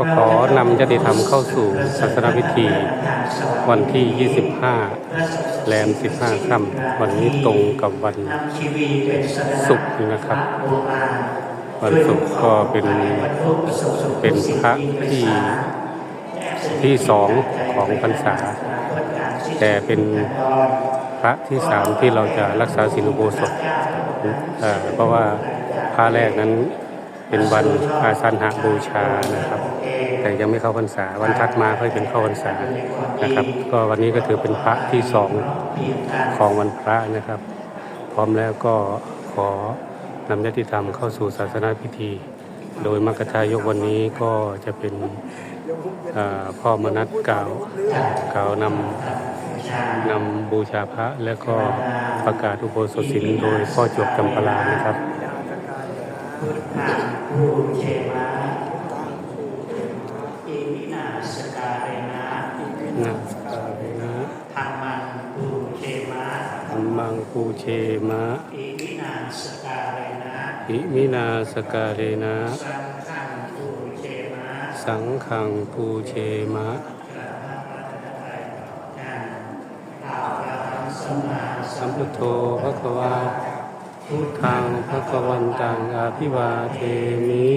ก็ขอนำญาติธรรมเข้าสู่ศาสนพิธี วันที่ 25 แรม 15ค่ำวันนี้ตรงกับวันศุกร์นะครับ วันศุกร์ก็เป็นเป็นพระที่ที่สองของพรรษา แต่เป็นพระที่สามที่เราจะรักษาศีลอุโบสถเพราะว่าพระแรกนั้น เป็นวันอาสันหบูชานะครับ แต่ยังไม่เข้าพรรษา วันถัดมาค่อยเป็นเข้าพรรษานะครับ ก็วันนี้ก็ถือเป็นพระที่สองของวันพระนะครับ พร้อมแล้วก็ขอนำญาติธรรมเข้าสู่ศาสนาพิธี โดยมรรคทายกวันนี้ก็จะเป็นพ่อมนัสกล่าวกล่าวนำนำบูชาพระและก็ประกาศอุโบสถศีลโดยพ่อจบจำปลานะครับผู้เปูเชมะ อิมินาสการเรนะอิมินาสการเรนะ สังฆังผู้เชมาสังฆังปูเชมะสัมมาสัสัมมพุทโธพระควาพุทธังพระกวันตังอาภิวาเทมิ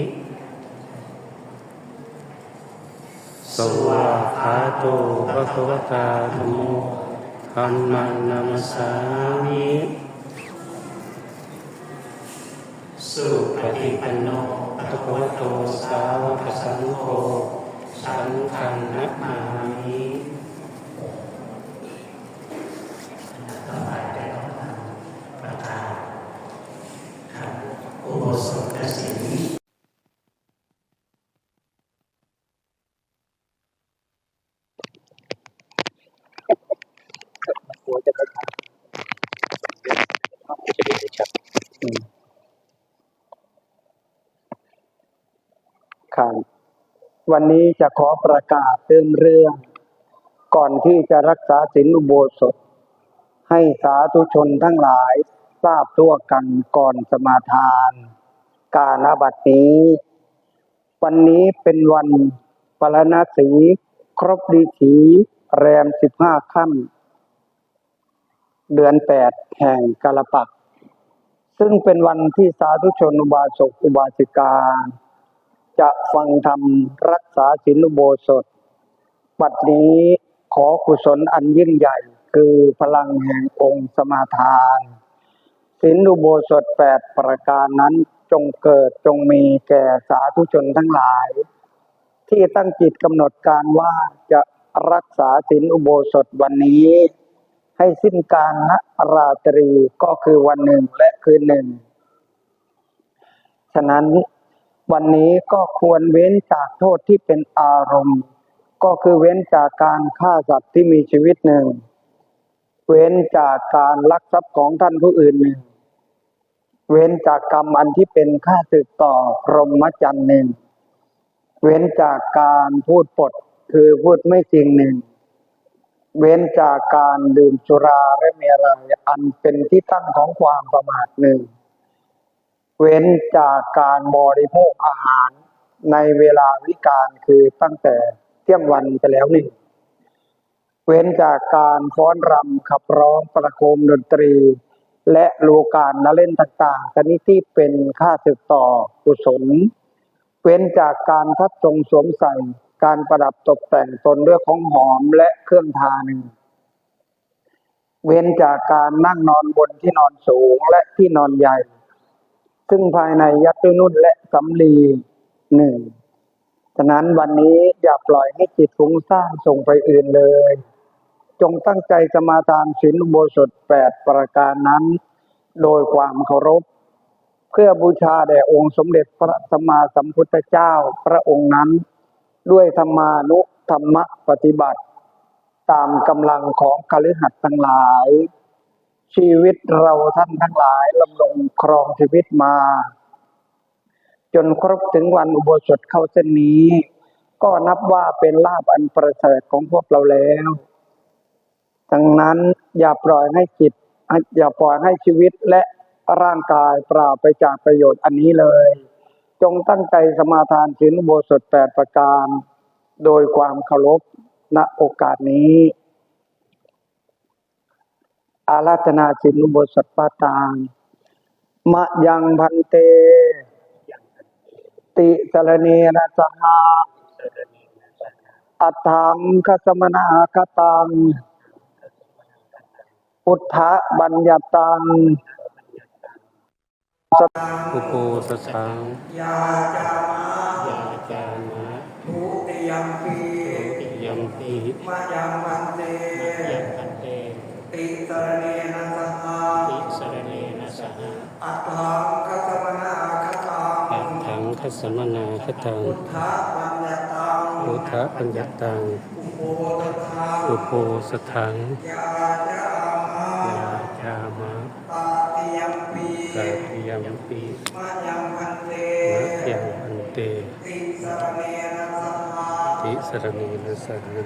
สวาขาโตพระควตาธรรมโม ธรรมังนามสามิสุปฏิปันโนพระควโตสาวกสังโฆสังฆนัมมามิ อุโบสถศีล หัวจะกระชากจะดีชัดครับ วันนี้จะขอประกาศเติมเรื่อง ก่อนที่จะรักษาศีลอุโบสถ ให้สาธุชนทั้งหลายทราบทั่วกันก่อนสมาทาน การอาบัตินี้ วันนี้เป็นวันปรณสีครบดีขีแรมสิบห้าค่ำเดือนแปดแห่งกาลปัก ซึ่งเป็นวันที่สาธุชนอุบาสกอุบาสิกา จะฟังธรรมรักษาศีลุโบสถบัดนี้ขอกุศลอันยิ่งใหญ่ คือพลังแห่งองค์สมาทานศีลุโบสถแปดประการนั้นจงเกิดจงมีแก่สาธุชนทั้งหลาย ที่ตั้งจิตกำหนดการว่าจะรักษาศีลอุโบสถวันนี้ ให้สิ้นการณราตรีก็คือวันหนึ่งและคืนหนึ่ง ฉะนั้น วันนี้ก็ควรเว้นจากโทษที่เป็นอารมณ์ ก็คือเว้นจากการฆ่าสัตว์ที่มีชีวิตหนึ่ง เว้นจากการลักทรัพย์ของท่านผู้อื่นหนึ่ง เว้นจากกรรมอันที่เป็นค่าศึกต่อพรหมจรรย์หนึ่ง เว้นจากการพูดปดคือพูดไม่จริงหนึ่ง เว้นจากการดื่มสุราและเมรัยอันเป็นที่ตั้งของความประมาทหนึ่ง เว้นจากการบริโภคอาหารในเวลาวิการคือตั้งแต่เที่ยงวันไปแล้วหนึ่ง เว้นจากการฟ้อนรำขับร้องประโคมดนตรี และลูการละเล่นต่างๆชนิดที่เป็นค่าศึกต่อกุศล เว้นจากการทัดทรงสวมใส่ การประดับตกแต่งตนด้วยของหอมและเครื่องทาหนึ่งเว้นจากการนั่งนอนบนที่นอนสูงและที่นอนใหญ่ ซึ่งภายในยัดด้วยนุ่นและสำลีหนึ่งฉะนั้นวันนี้อย่าปล่อยให้จิตฟุ้งซ่านส่งไปอื่นเลย จงตั้งใจสมาทานศีลโบสถแปดประการนั้น โดยความเคารพ เพื่อบูชาแด่องค์สมเด็จพระสัมมาสัมพุทธเจ้าพระองค์นั้น ด้วยธรรมานุธรรมปฏิบัติ ตามกำลังของคฤหัสถ์ทั้งหลาย ชีวิตเราท่านทั้งหลายลำลงครองชีวิตมา จนครบถึงวันอุโบสถเข้าเส้นนี้ ก็นับว่าเป็นลาบอันประเสริฐของพวกเราแล้วดังนั้นอย่าปล่อยให้จิตอย่าปล่อยให้ชีวิตและร่างกายปล่าไปจากประโยชน์อันนี้เลย จงตั้งใจสมาทานศีลอุโบสถแปดประการ โดยความเคารพณโอกาสนี้ อาราธนาสินุบสถปาตางมะยังพันเต ติสรเนนะสหาอัตถังคสมนาคตังอุทธะบัญญัตังอุปสถังยาจามายาจามะทุติยมปีทุติยมปีมะยังพัน ทัสมนาคตังพุทธปัญญาตังอุโปสถังยาจามะตาติยมปีมะยังพันเตมติสรเนนะสหะติสระเนนะสหะ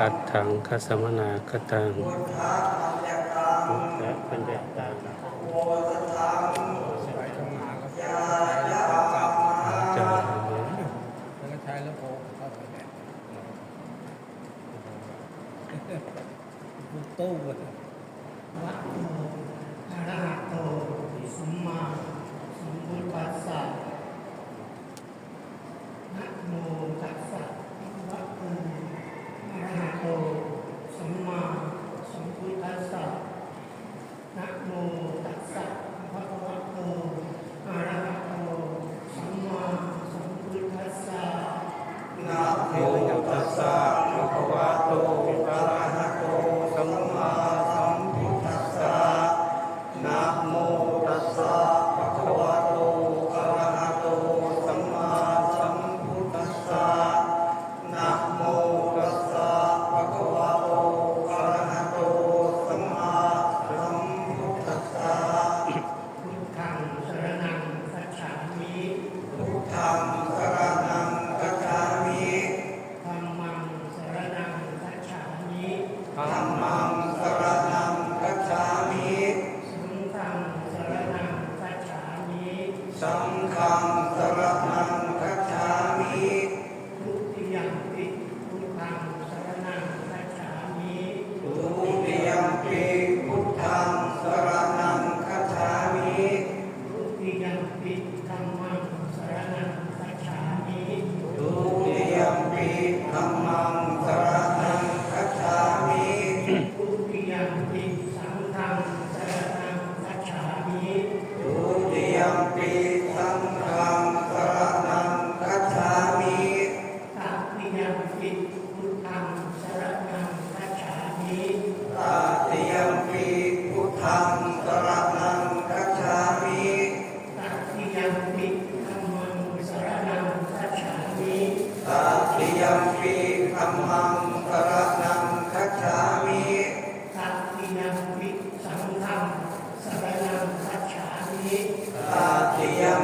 อัตถังคสมนาคตังพุทธปัญญาตัง 都无问。 ปีธรรมังสรณังคัจฉามิตัตินังวิสังฆังสรณังคัจฉามิตาติยัม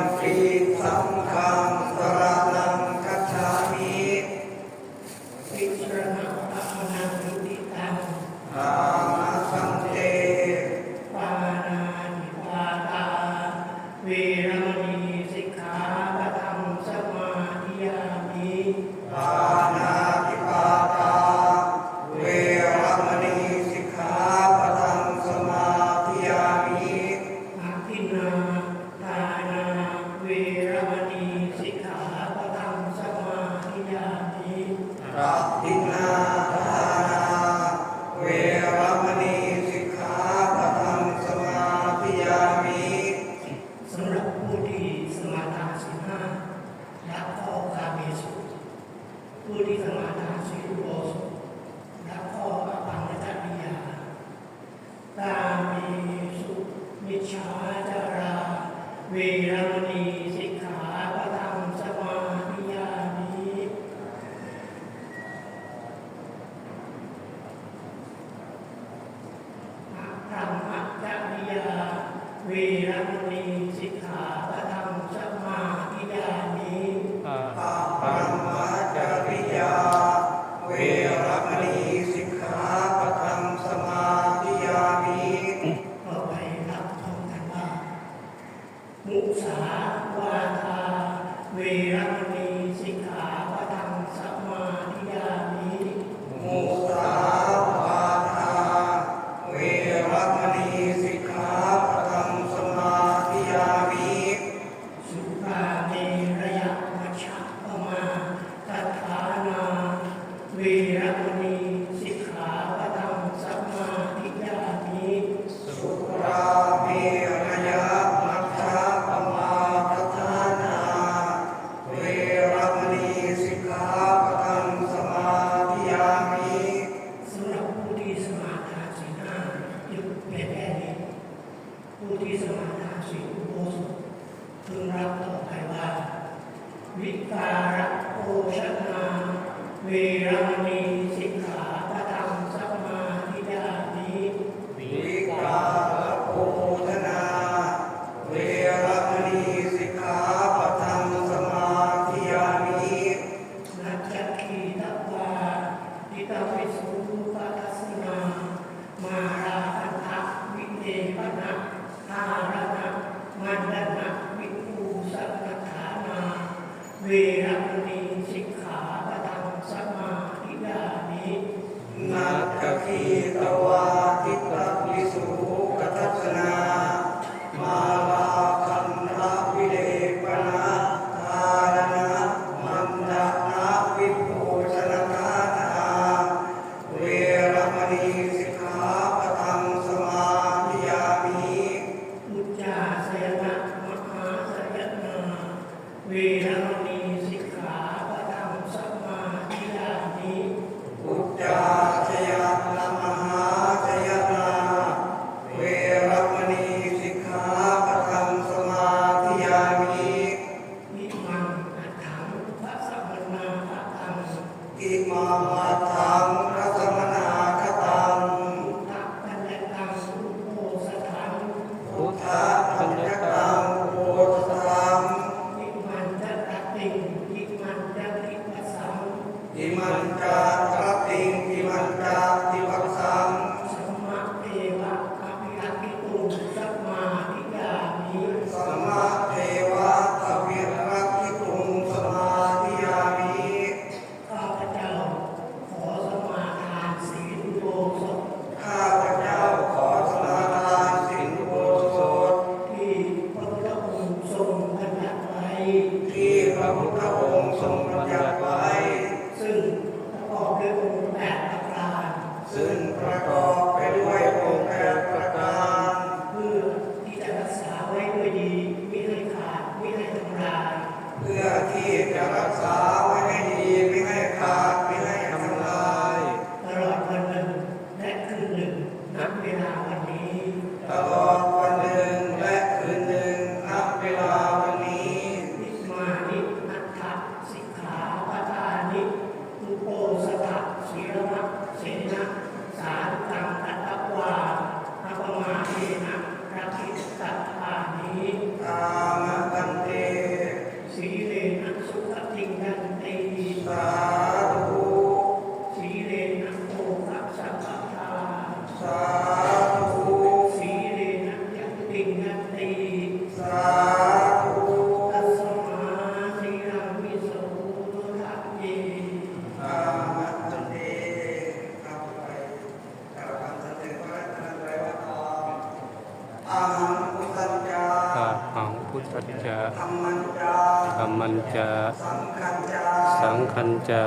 สังคัญจะ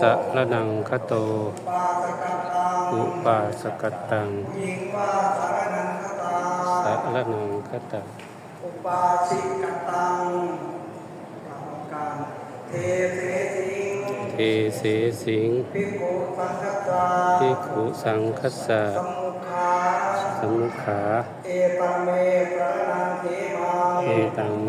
สะระนังคโต อุปาสกตัง สะระนังคตัง อุปาสิกตังเทเสสิงเทเสสิงภิกขุสังคัสสะภิกขุสังคัสสะสมุขา เอตังเมพระนังเทมังเอตังเม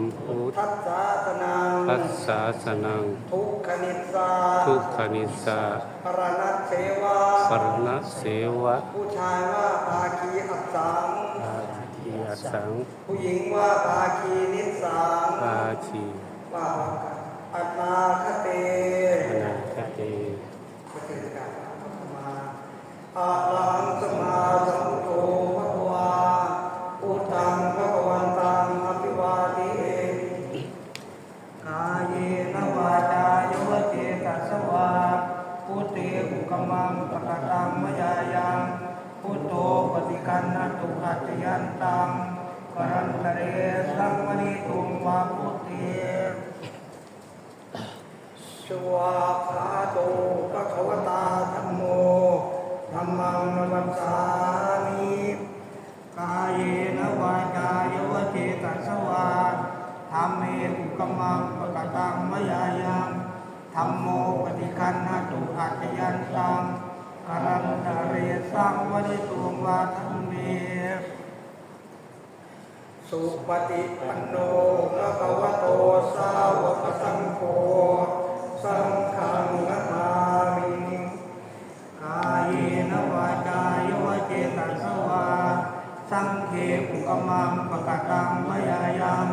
มพุททัสสะสนังธัสสะสนัง ทุกขนิสสาทุกขนิสสาปรณัสเสวาปรณะเสวะ ผู้ชายว่าภาคีอัสสังอาทิยสัง ผู้หญิงว่าภาคีนิสสังอาชีว่าอัตนาคเตอนาคเตก็คือการมาอะระหังส ทเตอุกมังปะกตังมยายังพุทโธปฏิกันนตุขัจยันตังกรันตเรสังมณีตุงวาพุทเตชวาคาโตภะคะวตาธัมโมธัมมังนัมสามิกายเยนวาจาโยวเจตัสวาธรรมเมอุกมังปะกตังมยายัง ธัมโมปฏิคันหตุอัจจยันตังกรันตเรสังวนิตุงวาธัมเมสุปฏิปันโนภะคะวะโตสาวกสังโฆสังฆังนะมามิกายนวาจายวเจตสวาสังเขปุกมังปะกะตังมยายัง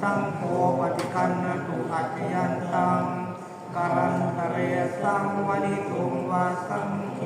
สังโฆปฏิคันนตุอัจจยันตัง กรันตเรสังวนิตุงวาสังเข